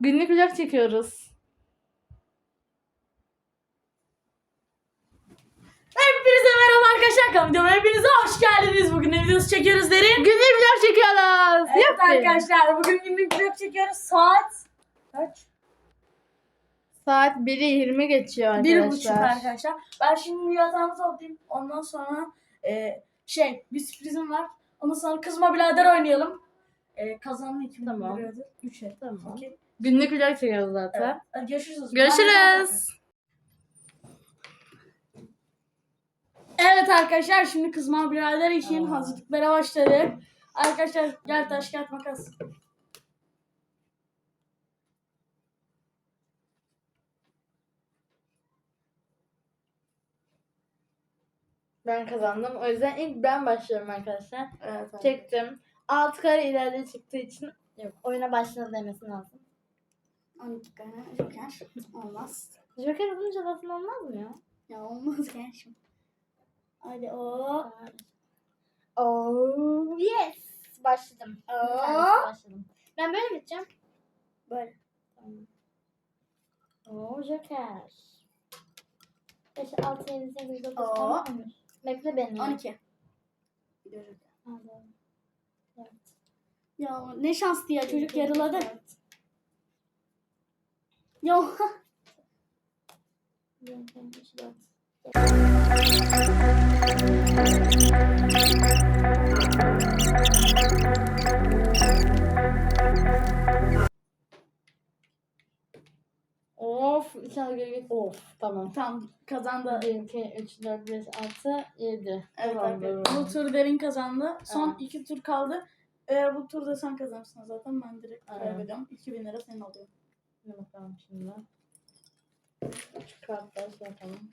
Günlük vlog çekiyoruz. Hepinize merhaba arkadaşlar kanalıma hepinize hoş geldiniz. Bugün ne videosu çekiyoruz derin. Günlük vlog çekiyoruz. Evet Yapın. arkadaşlar bugün günlük vlog çekiyoruz. Saat kaç? Saat 1'i 20 geçiyor arkadaşlar. Bir buçuk arkadaşlar. Ben şimdi yatağımı toplayayım. Ondan sonra e, şey bir sürprizim var. Ondan sonra kızma birader oynayalım. E, kazanma iki Tamam. liradır. Üçe. Tamam. Okey. Günlük vlog çekiyoruz Evet. zaten. Hadi görüşürüz. o zaman. Görüşürüz. Evet arkadaşlar şimdi kızma birader için Aa. hazırlıklara başladık. Arkadaşlar gel taş kağıt makas. Ben kazandım. O yüzden ilk ben başlıyorum arkadaşlar. Evet. Çektim. Alt kare ileride çıktığı için yok. Oyuna başladı demesi lazım. 12 tane joker. Olmaz. Joker olunca lafın olmaz mı ya? Ya olmaz şimdi. Hadi o. Oh yes. Başladım. Tanesi başladım. Ben böyle mi gideceğim? Böyle. Oo Joker. 5, 6, 7, 8, 9, Oo. 10, 11. Bekle beni. 12. Hadi. Evet. Ya ne şanslı ya çocuk yarıladı. Ya. Of, tamam. Tam kazandı. 1, 2, 3, 4, 5, 6, 7. Evet arkadaşlar. Bu tur derin kazandı. Son Evet. iki tur kaldı. Eğer bu turda sen kazanırsın zaten ben direkt Evet. kaybediyorum. 2000 lira senin oluyor. Ne bakalım şimdi. Şu kartları şey yapalım.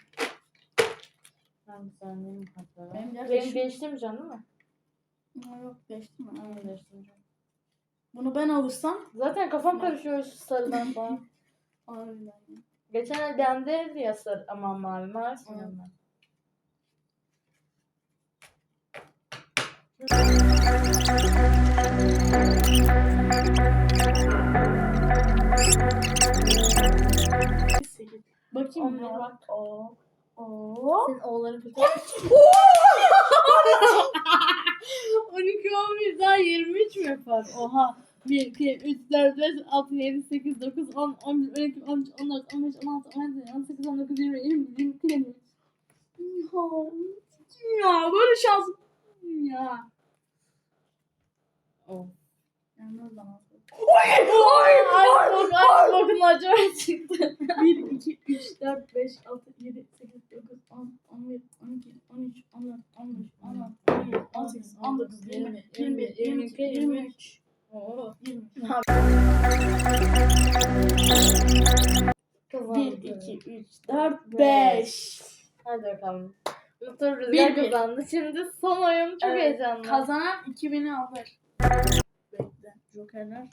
Ben düzenleyeyim kartları. Benim Benim, değiştirmeyeceğim değil mi? Ama yok geçti mi? Aynen değiştirmeyeceğim. Bunu ben alırsam. Zaten kafam karışıyor şu sarıdan falan. Harbiden. Geçen ay dendi ya sarı aman mavi mavi sanıyorum ben. Bakayım bir bak. Oo. Oo. Senin oğulların kötü. 12 11 daha 23 mi yapar? Oha. 1, 2, 3, 4, 5, 6, 7, 8, 9, 10, 11, 12, 13, 14, 15, 16, 17, 18, 19, 20, 20, 22, 23. Ya böyle şans. Ya. Oh. Yalnız. Ay, ay, bok, ay, bokun acaba çıktı. 1, 2, 3, 4, 5, 6, 1, 2, 3, 4, 5. Hadi bakalım. Mutlu Rüzgar bir. kazandı. Şimdi son oyun çok heyecanlı. Kazanan 2000'i alır. Bekle. Jokerler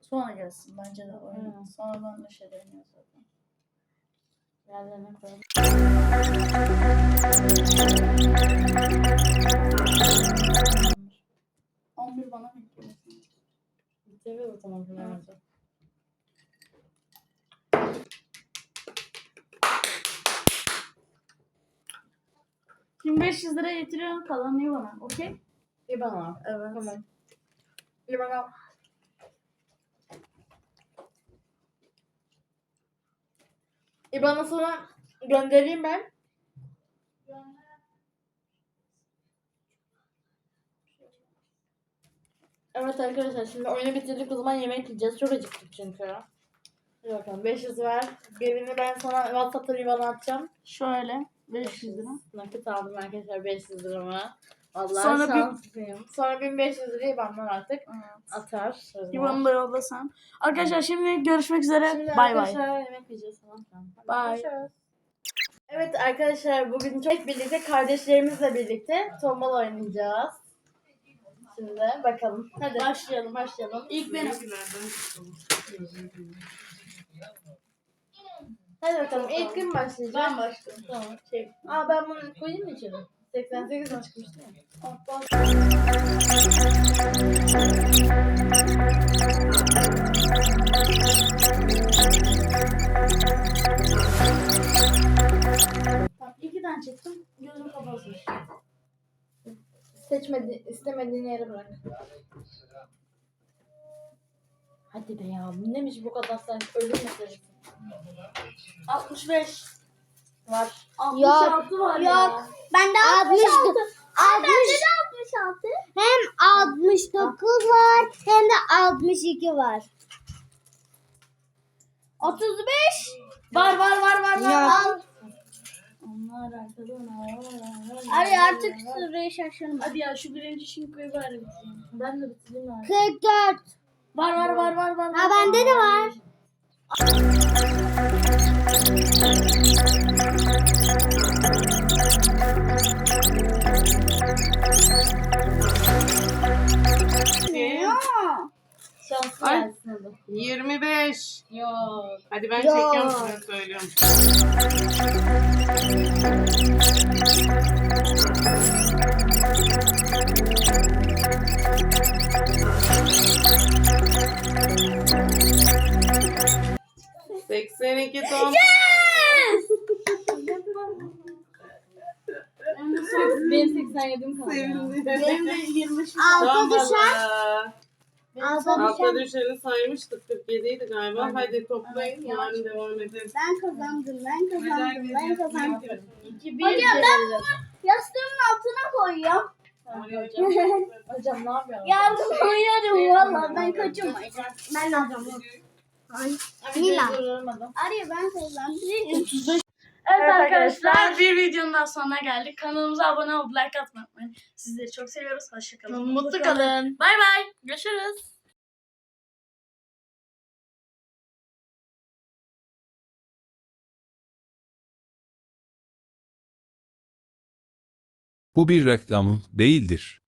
sonra gelsin bence de oyun. Hı. Sonra ben de şey deniyor zaten. Yerlerine koyalım. Bana mı? Bitirir o zaman bence. 2500 lira getiriyorum kalanı iyi bana. Okey? İbana. Evet. Tamam. İbana. İbana sana göndereyim ben. Evet arkadaşlar şimdi oyunu bitirdik o zaman yemek yiyeceğiz. Çok acıktık çünkü. Hadi bakalım 500 ver. Birini ben sana WhatsApp'tan IBAN'a atacağım. Şöyle 500 lira. Nakit aldım arkadaşlar 500 liramı. Vallahi Sonra bir- şanslıyım. Sonra 1500 lirayı benden artık atar. İvan'ı da yollasan. Arkadaşlar şimdi görüşmek üzere. Şimdi Bay bay. arkadaşlar yemek yiyeceğiz tamam tamam. Hadi Bye. görüşürüz. Evet arkadaşlar bugün çok birlikte kardeşlerimizle birlikte tombala oynayacağız. Şimdi bakalım. Hadi başlayalım başlayalım. İlk benim. Hadi bakalım ilk kim başlayacak? Ben başlıyorum. Tamam. Şey. Aa ben bunu koyayım mı içeri? 88 mi çıkmıştı ya? Tamam iki tane çektim. Gözüm kapalı. Seçmedi, istemediğin yere bırak. Hadi be ya. bu Neymiş bu kadar sen ölüm meselesi. 65. Var. 66 var ya. Yok. Bende 66. 60. 66. Hem 69 var hem de 62 var. 35. Var var var var var. Hadi artık sırayı şaşırma. Hadi ya şu birinci şinkoyu bari bitireyim. Ben de bitirdim abi. 44. Var var var var var. Ha bende de var. Şanslı Ay. gelsin hadi. 25. Yok. Hadi ben Yok. çekiyorum sana söylüyorum. Seksen iki ton. Benim 87'm kaldı. ya. Sevindim. Benim de 25. Alta düşen. Tombala. Alta Altta düşen. düşeni saymıştık. 47 idi galiba. Hadi toplayın. Yarın devam ederiz. Ben kazandım. Ben kazandım. Ben kazandım. 2 1 Hocam ben bunu yastığımın altına koyuyorum. Hocam, hocam ne yapıyorsun? Ya koyuyorum valla. Ben kaçamayacağım. Ben alacağım. Ay. Mila. Arya ben kazandım. Evet arkadaşlar bir videonun daha sonuna geldik. Kanalımıza abone olup like atmayı unutmayın. Sizleri çok seviyoruz. Hoşçakalın. Mutlu kalın. Bay bay. Görüşürüz. Bu bir reklam değildir.